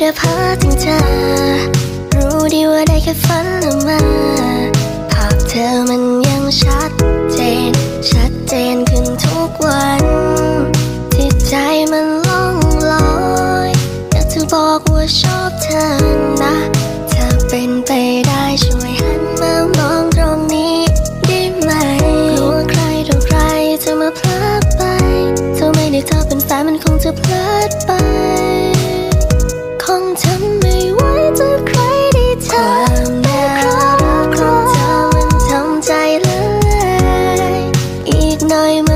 เดี๋ยวพาถึงเธอ รู้ดีว่าได้แค่ฝันละเมาภาพเธอมันยังชัดเจน ชัดเจนขึ้นทุกวัน ที่ใจมันล่องลอยอยากจะบอกว่าชอบเธอนะถ้าเป็นไปได้ช่วยหันมามองตรงนี้ได้ไหมกลัวใครต่อใครจะมาพลาดไปถ้าไม่ได้เธอเป็นแฟนมันคงจะพลาดไป diamond